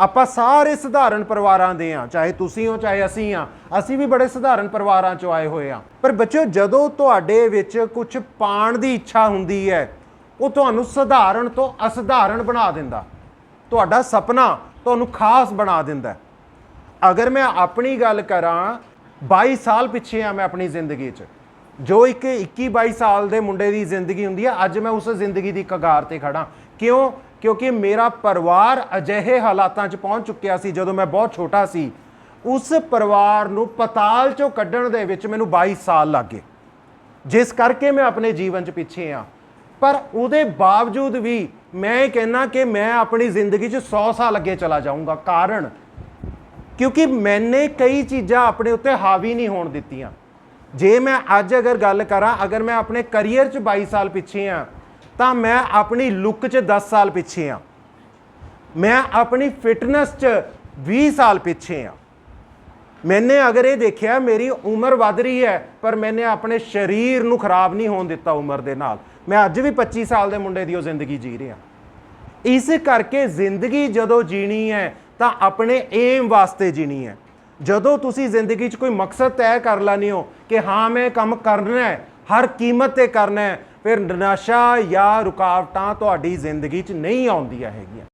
ਆਪਾਂ ਸਾਰੇ ਸਧਾਰਨ ਪਰਿਵਾਰਾਂ ਦੇ ਆ, ਚਾਹੇ ਤੁਸੀਂ ਹੋ, ਚਾਹੇ ਅਸੀਂ ਆ। ਅਸੀਂ ਵੀ ਬੜੇ ਸਧਾਰਨ ਪਰਿਵਾਰਾਂ ਚੋਂ ਆਏ ਹੋਏ ਆ। ਪਰ ਬੱਚਿਓ, ਜਦੋਂ ਤੁਹਾਡੇ ਵਿੱਚ ਕੁਝ ਪਾਣ ਦੀ ਇੱਛਾ ਹੁੰਦੀ ਹੈ, ਉਹ ਤੁਹਾਨੂੰ ਸਧਾਰਨ ਤੋਂ ਅਸਧਾਰਨ ਬਣਾ ਦਿੰਦਾ। ਤੁਹਾਡਾ ਸੁਪਨਾ ਤੁਹਾਨੂੰ ਖਾਸ ਬਣਾ ਦਿੰਦਾ। ਅਗਰ ਮੈਂ ਆਪਣੀ ਗੱਲ ਕਰਾਂ 22 ਸਾਲ ਪਿੱਛੇ ਆ ਮੈਂ ਆਪਣੀ ਜ਼ਿੰਦਗੀ 'ਚ। ਜੋ ਇੱਕ 21 22 ਸਾਲ ਦੇ ਮੁੰਡੇ ਦੀ ਜ਼ਿੰਦਗੀ ਹੁੰਦੀ ਹੈ, ਅੱਜ ਮੈਂ ਉਸ ਜ਼ਿੰਦਗੀ ਦੀ ਕਗਾਰ ਤੇ ਖੜਾ। ਕਿਉਂ? ਕਿਉਂਕਿ ਮੇਰਾ ਪਰਿਵਾਰ ਅਜਿਹੇ ਹਾਲਾਤਾਂ 'ਚ ਪਹੁੰਚ ਚੁੱਕਿਆ ਸੀ ਜਦੋਂ ਮੈਂ ਬਹੁਤ ਛੋਟਾ ਸੀ। ਉਸ ਪਰਿਵਾਰ ਨੂੰ ਪਤਾਲ 'ਚੋਂ ਕੱਢਣ ਦੇ ਵਿੱਚ ਮੈਨੂੰ 22 ਸਾਲ ਲੱਗੇ ਜਿਸ ਕਰਕੇ ਮੈਂ ਆਪਣੇ ਜੀਵਨ 'ਚ ਪਿੱਛੇ ਆ ਪਰ ਉਹਦੇ ਬਾਵਜੂਦ ਵੀ ਮੈਂ ਇਹ ਕਹਿਣਾ ਕਿ ਮੈਂ ਆਪਣੀ ਜ਼ਿੰਦਗੀ 'ਚ 100 ਸਾਲ ਅੱਗੇ ਚਲਾ ਜਾਊਂਗਾ। ਕਾਰਨ? ਕਿਉਂਕਿ ਮੈਨੇ ਕਈ ਚੀਜ਼ਾਂ ਆਪਣੇ ਉੱਤੇ ਹਾਵੀ ਨਹੀਂ ਹੋਣ ਦਿੱਤੀਆਂ। ਜੇ ਮੈਂ ਅੱਜ ਅਗਰ ਗੱਲ ਕਰਾਂ, ਅਗਰ ਮੈਂ ਆਪਣੇ ਕੈਰੀਅਰ 'ਚ 22 ਸਾਲ ਪਿੱਛੇ ਆ ਤਾਂ ਮੈਂ ਆਪਣੀ ਲੁੱਕ 'ਚ 10 ਸਾਲ ਪਿੱਛੇ ਆ। ਮੈਂ ਆਪਣੀ ਫਿਟਨੈਸ 'ਚ 20 ਸਾਲ ਪਿੱਛੇ ਆ। ਮੈਨੇ ਅਗਰ ਇਹ ਦੇਖਿਆ, ਮੇਰੀ ਉਮਰ ਵੱਧ ਰਹੀ ਹੈ, ਪਰ ਮੈਨੇ ਆਪਣੇ ਸਰੀਰ ਨੂੰ ਖਰਾਬ ਨਹੀਂ ਹੋਣ ਦਿੱਤਾ ਉਮਰ ਦੇ ਨਾਲ। ਮੈਂ ਅੱਜ ਵੀ 25 ਸਾਲ ਦੇ ਮੁੰਡੇ ਦੀ ਉਹ ਜ਼ਿੰਦਗੀ ਜੀ ਰਿਹਾ। ਇਸ ਕਰਕੇ ਜ਼ਿੰਦਗੀ ਜਦੋਂ ਜੀਣੀ ਹੈ, ਤਾਂ ਆਪਣੇ ਏਮ ਵਾਸਤੇ ਜੀਣੀ ਹੈ। ਜਦੋਂ ਤੁਸੀਂ ਜ਼ਿੰਦਗੀ 'ਚ ਕੋਈ ਮਕਸਦ ਤੈਅ ਕਰ ਲੈਣੀ ਹੋ ਕਿ ਹਾਂ, ਮੈਂ ਕੰਮ ਕਰਨਾ ਹੈ, ਹਰ ਕੀਮਤ ਤੇ ਕਰਨਾ ਹੈ ਫਿਰ ਨਿਰਾਸ਼ਾ ਜਾਂ ਰੁਕਾਵਟਾਂ ਤੁਹਾਡੀ ਜ਼ਿੰਦਗੀ 'ਚ ਨਹੀਂ ਆਉਂਦੀਆਂ ਹੈਗੀਆਂ।